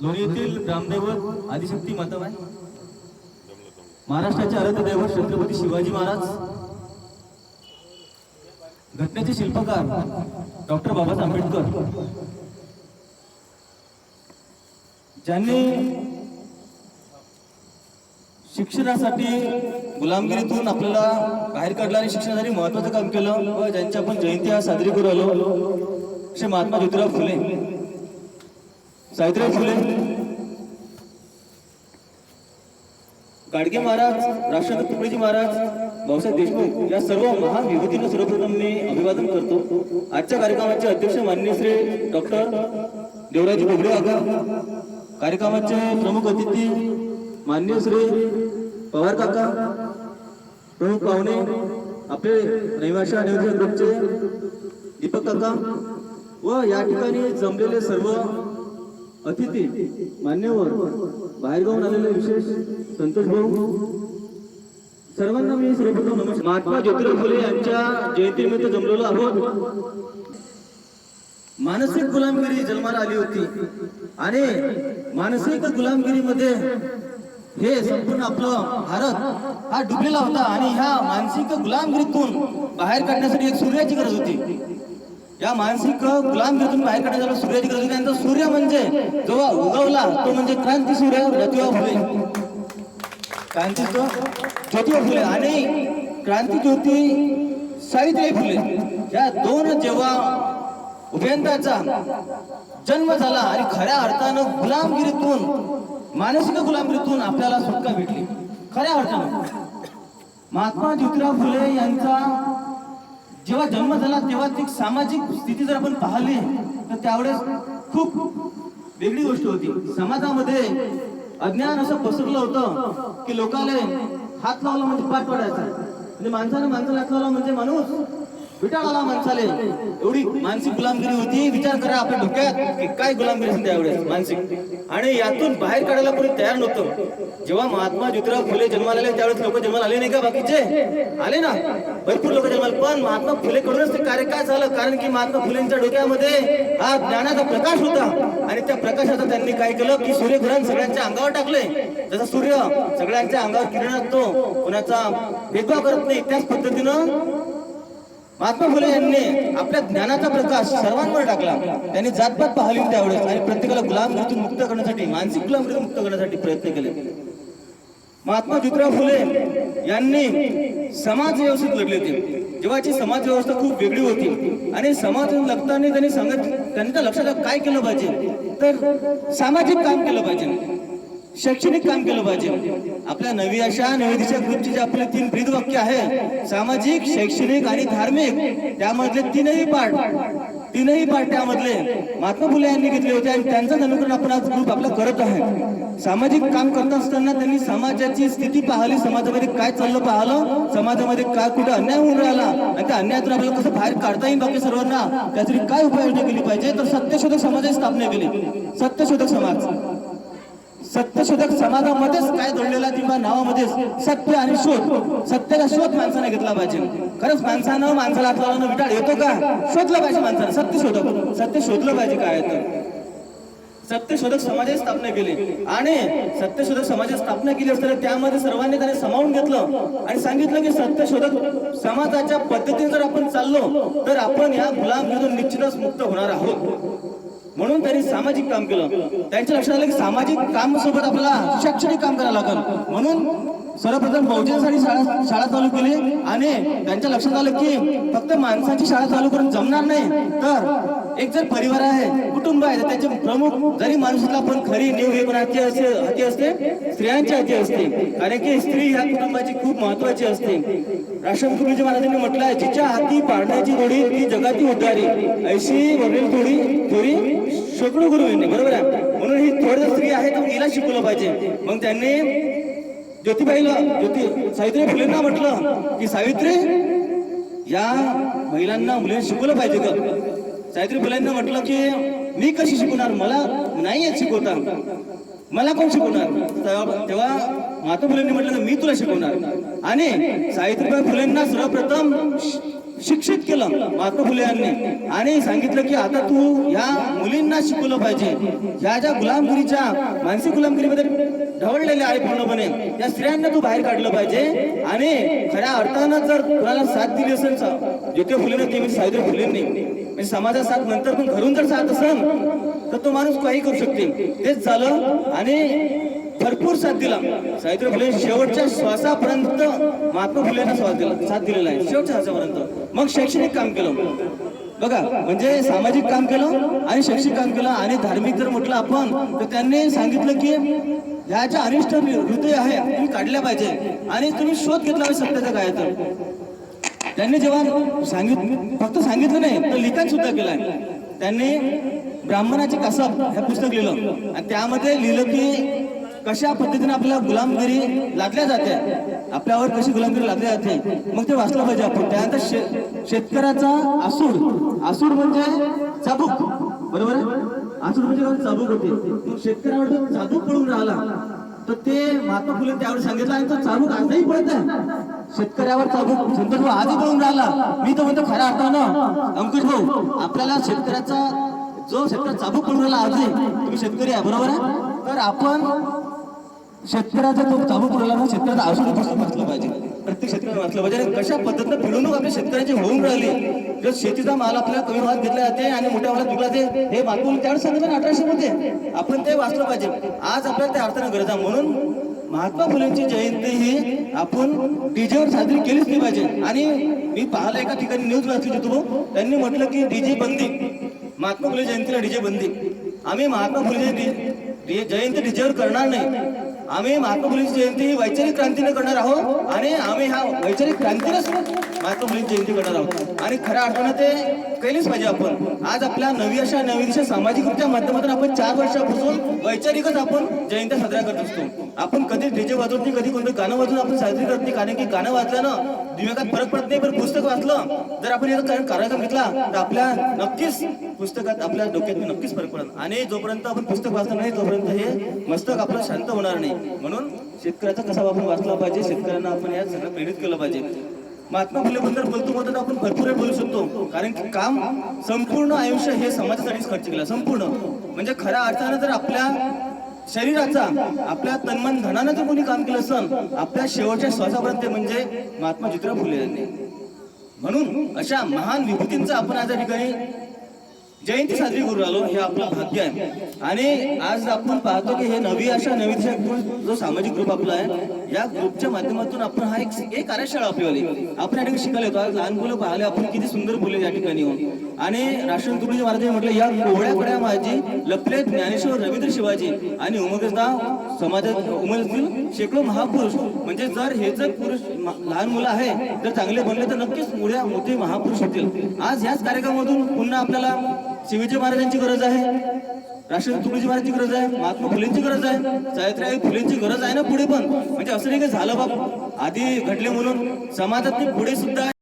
लोणी येथील रामदैवत आदिशक्ती माताबाई महाराष्ट्राचे आराध्य छत्रपती शिवाजी महाराज. घटनेचे शिल्पकार डॉक्टर बाबासाहेब आंबेडकर. ज्यांनी शिक्षणासाठी गुलामगिरीतून आपल्याला बाहेर काढलं आणि शिक्षणासाठी महत्वाचं काम केलं व ज्यांची आपण जयंती आज साजरी करू आलो असे महात्मा ज्योतिराव फुले. सावित्रीबाई फुले. गाडगे महाराज राष्ट्रनाथ तुकडोजी महाराज भाऊसाहेब देशमुख या सर्व महान विभूतींना सर्वप्रथम मी अभिवादन करतो. आजच्या कार्यक्रमाचे अध्यक्ष माननीय श्री डॉक्टर देवराजी बोबडे आगा कार्यक्रमाचे प्रमुख अतिथी मान्य श्री पवार काका. प्रमुख पाहुणे आपले रहिवाशी आणि ग्रुपचे दीपक काका. व या ठिकाणी जमलेले सर्व अतिथी मान्यवर बाहेरगावून आलेले विशेष संतोष भाऊ सर्वांना मी सर्वप्रथम नमस्कार. महात्मा ज्योतिराव फुले यांच्या जयंतीनिमित्त जमलेलो आहोत. मानसिक गुलामगिरी जन्माला आली होती. आणि मानसिक गुलामगिरीमध्ये हे संपूर्ण आपलं भारत हा डुबलेला होता. आणि ह्या मानसिक गुलामगिरीतून बाहेर काढण्यासाठी एक सूर्याची गरज होती. या मानसिक गुलामगिरीतून बाहेर काढण्यासाठी सूर्याची गरज त्यांचा सूर्य म्हणजे जेव्हा उगवला तो म्हणजे क्रांती सूर्य ज्योतिबा फुले. क्रांती ज्योतिबा फुले आणि क्रांती ज्योती सावित्रीबाई फुले. या दोन जेव्हा उभयंताचा जन्म झाला आणि खऱ्या अर्थानं गुलामगिरीतून मानसिक गुलामगिरीतून आपल्याला सुटका भेटली. खऱ्या अर्थानं. महात्मा ज्योतिराव फुले यांचा जेव्हा जन्म झाला तेव्हा ती सामाजिक स्थिती जर आपण पाहिली तर त्यावेळेस खूप वेगळी गोष्ट होती. समाजामध्ये अज्ञान असं पसरलं होतं की लोकांना हात लावला म्हणजे पाठ पडायचा. म्हणजे माणसाने माणसाला हात लावला म्हणजे माणूस विटाळाला माणसाले. एवढी मानसिक गुलामगिरी होती विचार करा आपल्या डोक्यात की काय गुलामगिरी होती त्यावेळेस मानसिक. आणि यातून बाहेर काढायला कोणी तयार नव्हतं. जेव्हा महात्मा ज्योतिराव फुले जन्माला आले त्यावेळेस लोक जन्माला आले नाही का बाकीचे? आले ना. भरपूर लोक जन्माला पण महात्मा फुले कडूनच ते कार्य काय झालं? कारण की महात्मा फुलेंच्या डोक्यामध्ये हा ज्ञानाचा प्रकाश होता. आणि त्या प्रकाशाचा त्यांनी काय केलं? की सूर्यग्रहण सगळ्यांच्या अंगावर टाकले जसा सूर्य सगळ्यांच्या अंगावर किरण असतो कोणाचा भेदभाव करत नाही त्याच पद्धतीनं महात्मा फुले यांनी आपल्या ज्ञानाचा प्रकाश सर्वांवर टाकला. त्यांनी जातपात पाहिली त्यावेळेस आणि प्रत्येकाला गुलामगिरीतून मुक्त करण्यासाठी मानसिक गुलामगिरीतून मुक्त करण्यासाठी प्रयत्न केले. महात्मा ज्योतिराव फुले यांनी समाज व्यवस्थेत लढले होते. जेव्हाची समाज व्यवस्था खूप वेगळी होती आणि समाज लढताना त्यांनी सांगत त्यांनी लक्षात काय केलं पाहिजे. तर सामाजिक काम केलं पाहिजे. शैक्षणिक काम केलं पाहिजे. आपल्या नवी आशा नवी दिशा ग्रुपचे जे आपले तीन ब्रीद वाक्य आहे सामाजिक शैक्षणिक आणि धार्मिक त्यामधले तीनही पाठ तीनही पाठ त्यामधले महात्मा फुले यांनी घेतले होते आणि त्यांचं अनुकरण आपण आज ग्रुप आपला करत आहे. सामाजिक काम करत असताना त्यांनी समाजाची स्थिती पाहिली समाजामध्ये काय चाललं पाहिलं समाजामध्ये काय कुठे अन्याय होऊन राहिला आणि त्या अन्यायातून आपल्याला कसं बाहेर काढता येईल बाकी सर्वांना? त्यासाठी काय उपाययोजना केली पाहिजे? तर सत्यशोधक समाजाची स्थापना केली. सत्यशोधक समाज. सत्यशोधक समाजामध्येच काय जोडलेला किंवा नावामध्येच? सत्य आणि शोध. सत्याचा शोध माणसाने घेतला पाहिजे. खरंच माणसानं माणसाला हात विटाळ येतो का? शोधलं पाहिजे माणसानं. सत्य शोधक सत्य शोधलं पाहिजे काय तर. सत्यशोधक समाजाची स्थापना केली. आणि सत्यशोधक समाजाची स्थापना केली असताना त्यामध्ये सर्वांनी त्याने समावून घेतलं. आणि सांगितलं की सत्यशोधक समाजाच्या पद्धतीने जर आपण चाललो तर आपण या गुलामगिरीतून निश्चितच मुक्त होणार आहोत. म्हणून त्यांनी सामाजिक काम केलं. त्यांच्या लक्षात आलं की सामाजिक काम सोबत आपल्याला शैक्षणिक काम करायला लागलं. म्हणून सर्वप्रथम बहुजनसाठी शाळा शाळा चालू केली आणि त्यांच्या लक्षात आलं की फक्त माणसाची शाळा चालू करून जमणार नाही. तर एक जर परिवार आहे कुटुंब आहे तर त्याचे प्रमुख जरी माणसाला पण खरी निव हे पण हाती असते हाती असते स्त्रियांची हाती असते. कारण की स्त्री ह्या कुटुंबाची खूप महत्वाची असते. राष्ट्रपती महाराजांनी म्हटलं आहे जिच्या हाती पाळण्याची गोडी ती जगाची उद्धारी. ऐशी वडील थोडी थोडी शेकडो गुरु येणे बरोबर आहे? म्हणून ही थोडी स्त्री आहे तर हिला शिकवलं पाहिजे. मग त्यांनी ज्योतिबाईला ज्योती सावित्री फुलेंना म्हटलं की सावित्री या महिलांना मुलींना शिकवलं पाहिजे का सावित्री फुलेंना म्हटलं की मी कशी शिकवणार? मला नाही येत शिकवता. मला कोण शिकवणार? तेव्हा तेव्हा महात्मा फुलेंनी म्हटलं मी तुला शिकवणार. आणि सावित्रीबाई फुलेंना सर्वप्रथम शिक्षित केलं महात्मा फुले यांनी. आणि सांगितलं की आता तू या मुलींना शिकवलं पाहिजे. ह्या ज्या गुलामगिरीच्या मानसिक गुलामगिरीमध्ये ढवळलेल्या आहे पूर्णपणे त्या स्त्रियांना तू बाहेर काढलं पाहिजे. आणि खऱ्या अर्थानं जर कुणाला साथ दिली असेल ज्योती फुलेनं ते म्हणजे सावित्री फुलेंनी म्हणजे समाजा साथ नंतर पण घरून जर साथ असेल तर तो माणूस काही करू शकते. तेच झालं आणि भरपूर साथ दिला. सावित्री फुले शेवटच्या श्वासापर्यंत महात्मा फुलेंना श्वास दिला साथ दिलेला आहे. शेवटच्या श्वासापर्यंत. मग शैक्षणिक काम केलं. बघा म्हणजे सामाजिक काम केलं आणि शैक्षिक काम केलं आणि धार्मिक जर म्हटलं आपण तर त्यांनी सांगितलं की ह्या ज्या अनिष्ट हृदय आहे तुम्ही काढल्या पाहिजे आणि तुम्ही शोध घेतला पाहिजे सत्याच्या काय तर त्यांनी जेव्हा सांगित फक्त सांगितलं नाही तर लिखाण सुद्धा केलंय. त्यांनी ब्राह्मणाची कसब हे पुस्तक लिहिलं. आणि त्यामध्ये लिहिलं की कशा पद्धतीने आपल्याला गुलामगिरी लादल्या जाते आपल्यावर कशी गुलामगिरी लादली जाते मग ते वाचलं पाहिजे आपण. त्यानंतर शे- शेतकऱ्याचा आसूड आसूड म्हणजे चाबूक बरोबर आहे? आसूड म्हणजे चाबूक होते. मग शेतकऱ्यावर चाबूक पडून राहिला तर ते महात्मा फुले त्यावेळी सांगितलं आणि तो चाबूक आजही पडत आहे. शेतकऱ्यावर चाबूक संतोष भाऊ आजही पडून राहिला. मी तर म्हणतो खऱ्या अर्थानं अंकुश भाऊ आपल्याला शेतकऱ्याचा जो शेतकरी चाबूक पडून राहिला आजही तुम्ही शेतकरी आहे बरोबर आहे? तर आपण शेतकऱ्याचा तो चाबू पडून राहिला शेतकऱ्याचा औषध पुस्तक वाचलं पाहिजे. प्रत्येक शेतकऱ्याने वाचलं पाहिजे. आणि कशा पद्धतीनं फिरवणूक आपल्या शेतकऱ्याची होऊन राहिली? जर शेतीचा माल आपल्याला कमी भावात घेतला जाते आणि मोठ्या भावात विकला जाते हे बातमी त्यावेळेस सांगितलं ना अठराशे मध्ये. आपण ते वाचलं पाहिजे. आज आपल्याला त्या अर्थानं गरज आहे. म्हणून महात्मा फुलेंची जयंती ही आपण डीजेवर साजरी केलीच नाही पाहिजे. आणि मी पाहिलं एका ठिकाणी न्यूज वाचली होतो त्यांनी म्हटलं की डीजे बंदी. महात्मा फुले जयंतीला डीजे बंदी. आम्ही महात्मा फुले जयंती जयंती डीजेवर करणार नाही. आम्ही महात्मा फुलेंची जयंती ही वैचारिक क्रांतीने करणार आहोत आणि आम्ही ह्या वैचारिक क्रांतीनेच महात्मा फुलेंची जयंती करणार आहोत. आणि खऱ्या अर्थानं ते केलीच पाहिजे आपण. आज आपल्या नवी अशा नवी दिशा सामाजिक माध्यमातून आपण चार वर्षापासून वैचारिकच आपण जयंत्या साजरा करत असतो. आपण कधी डीजे वाजवत नाही कधी कोणतं गाणं वाजून आपण साजरी करत नाही कारण की गाणं वाजल्यानं दिमागात फरक पडत नाही पण पुस्तक वाचलं जर आपण याचा कारण कार्यक्रम घेतला तर आपल्या नक्कीच पुस्तकात आपल्या डोक्यात नक्कीच फरक पडत आणि जोपर्यंत आपण पुस्तक वाचलं नाही तोपर्यंत हे मस्तक आपलं शांत होणार नाही. म्हणून शेतकऱ्याचा कसा आपण वाचला पाहिजे? शेतकऱ्यांना आपण या सगळं प्रेरित केलं पाहिजे. महात्मा फुले बद्दल बोलतो बोलतो आपण भरपूर बोलू शकतो. कारण की काम संपूर्ण आयुष्य हे समाजासाठीच खर्च केलं. संपूर्ण. म्हणजे खऱ्या अर्थानं जर आपल्या शरीराचा आपल्या तन्मन धनानं जर कोणी काम केलं असेल आपल्या शेवटच्या श्वासापर्यंत म्हणजे महात्मा ज्योतिराव फुले यांनी. म्हणून अशा महान विभूतींचा आपण आज या ठिकाणी जयंती साजरी करू राहिलो हे आपलं भाग्य आहे. आणि आज आपण पाहतो की हे नवी अशा नवी दिशा जो सामाजिक ग्रुप आपला आहे या ग्रुपच्या माध्यमातून आपण हा एक एक कार्यशाळा आपल्यावाली आपण या ठिकाणी शिकायला येतो. लहान मुलं पाहिले आपण किती सुंदर बोलले या ठिकाणी येऊन. आणि राष्ट्रीय तुकडोजी महाराजांनी म्हटलं या कोवळ्या कड्या माझी लपले ज्ञानेश्वर रवींद्र शिवाजी आणि उमगजदा समाजात उमजतील शेकडो महापुरुष. म्हणजे जर हे जर पुरुष लहान मुलं आहे जर चांगले बनले तर नक्कीच मोठ्या मोठे महापुरुष होतील. आज ह्याच कार्यक्रमामधून पुन्हा आपल्याला शिवाजी महाराजांची गरज आहे. राष्ट्रपती तुकडोजी महाराजांची गरज आहे. महात्मा फुलेंची गरज आहे. सावित्रीबाई फुलेंची गरज आहे ना पुढे पण. म्हणजे असं नाही की झालं बाप आधी घडले म्हणून समाजात पुढे सुद्धा